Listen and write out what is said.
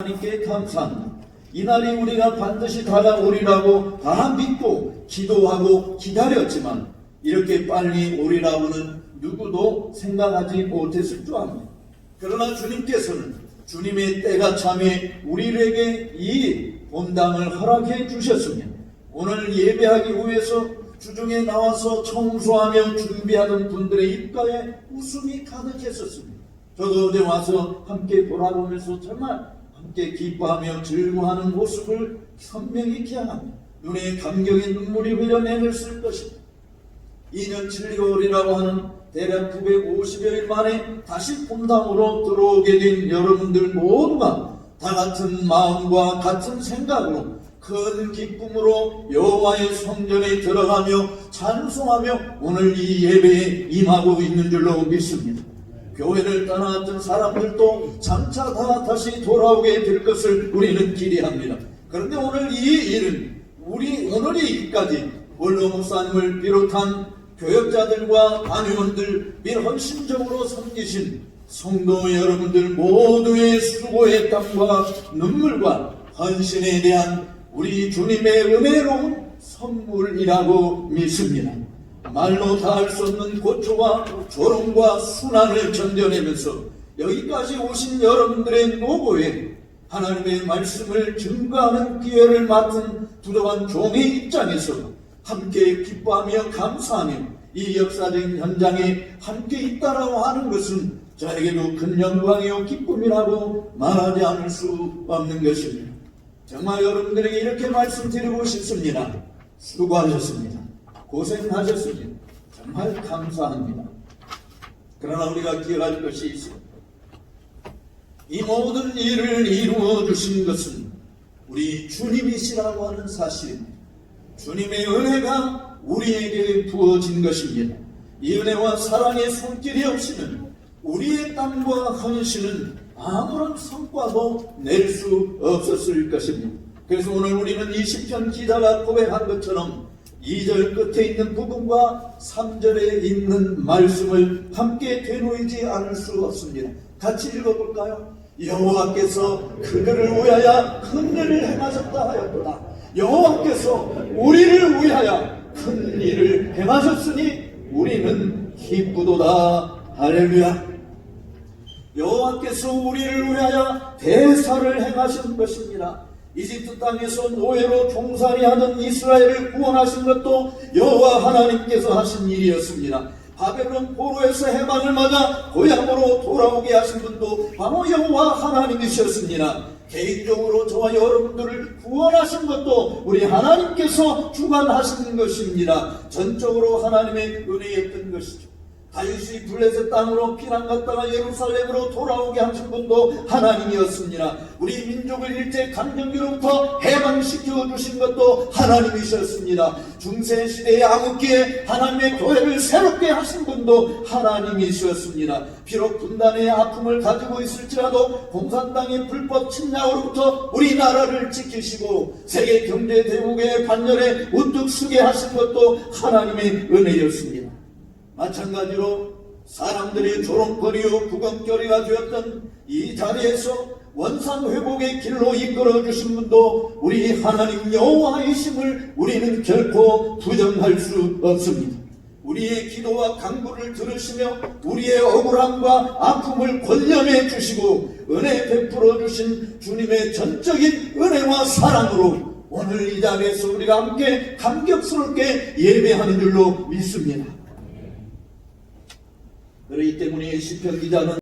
하나님께 감사합니다. 이날이 우리가 반드시 다가오리라고 다 믿고 기도하고 기다렸지만 이렇게 빨리 오리라고는 누구도 생각하지 못했을 줄 압니다. 그러나 주님께서는 주님의 때가 참에 우리에게 이 본당을 허락해 주셨습니다. 오늘 예배하기 위해서 주중에 나와서 청소하며 준비하는 분들의 입가에 웃음이 가득했었습니다. 저도 어제 와서 함께 돌아보면서 정말 함께 기뻐하며 즐거워하는 모습을 선명히 기억합니다. 눈에 감격의 눈물이 흘러내렸을 것입니다. 2년 7개월이라고 하는 대략 950여일 만에 다시 본당으로 들어오게 된 여러분들 모두가 다 같은 마음과 같은 생각으로 큰 기쁨으로 여호와의 성전에 들어가며 찬송하며 오늘 이 예배에 임하고 있는 줄로 믿습니다. 교회를 떠나왔던 사람들도 장차 다 다시 돌아오게 될 것을 우리는 기대합니다. 그런데 오늘 이 일은 우리 오늘의 일까지 원로 목사님을 비롯한 교역자들과 단위원들 및 헌신적으로 섬기신 성도 여러분들 모두의 수고의 땀과 눈물과 헌신에 대한 우리 주님의 은혜로운 선물이라고 믿습니다. 말로 다 할 수 없는 고초와 조롱과 순환을 견뎌내면서 여기까지 오신 여러분들의 노고에 하나님의 말씀을 증거하는 기회를 맡은 부도한 종의 입장에서 함께 기뻐하며 감사하며 이 역사적인 현장에 함께 있다라고 하는 것은 저에게도 큰 영광이요 기쁨이라고 말하지 않을 수 없는 것입니다. 정말 여러분들에게 이렇게 말씀드리고 싶습니다. 수고하셨습니다. 고생하셨습니다. 정말 감사합니다. 그러나 우리가 기억할 것이 있습니다. 이 모든 일을 이루어 주신 것은 우리 주님이시라고 하는 사실입니다. 주님의 은혜가 우리에게 부어진 것입니다. 이 은혜와 사랑의 손길이 없이는 우리의 땀과 헌신은 아무런 성과도 낼 수 없었을 것입니다. 그래서 오늘 우리는 이 시편 기자가 고백한 것처럼 2절 끝에 있는 부분과 3절에 있는 말씀을 함께 되놓이지 않을 수 없습니다. 같이 읽어볼까요? 여호와께서 그들을 위하여 큰 일을 행하셨다 하였도다. 여호와께서 우리를 위하여 큰 일을 행하셨으니 우리는 기쁘도다. 할렐루야. 여호와께서 우리를 위하여 대사를 행하신 것입니다. 이집트 땅에서 노예로 종살이하는 이스라엘을 구원하신 것도 여호와 하나님께서 하신 일이었습니다. 바벨론 포로에서 해방을 맞아 고향으로 돌아오게 하신 분도 바로 여호와 하나님이셨습니다. 개인적으로 저와 여러분들을 구원하신 것도 우리 하나님께서 주관하신 것입니다. 전적으로 하나님의 은혜였던 것이죠. 다윗이 블레셋 땅으로 피난 갔다가 예루살렘으로 돌아오게 하신 분도 하나님이었습니다. 우리 민족을 일제 강점기로부터 해방시켜 주신 것도 하나님이셨습니다. 중세 시대의 암흑기에 하나님의 교회를 새롭게 하신 분도 하나님이셨습니다. 비록 분단의 아픔을 가지고 있을지라도 공산당의 불법 침략으로부터 우리나라를 지키시고 세계 경제 대국의 반열에 우뚝 서게 하신 것도 하나님의 은혜였습니다. 마찬가지로 사람들이 조롱거리요 구경거리가 되었던 이 자리에서 원상 회복의 길로 이끌어 주신 분도 우리 하나님 여호와이심을 우리는 결코 부정할 수 없습니다. 우리의 기도와 간구를 들으시며 우리의 억울함과 아픔을 권념해 주시고 은혜 베풀어 주신 주님의 전적인 은혜와 사랑으로 오늘 이 자리에서 우리가 함께 감격스럽게 예배하는 줄로 믿습니다. 그렇기 때문에 시편 기자는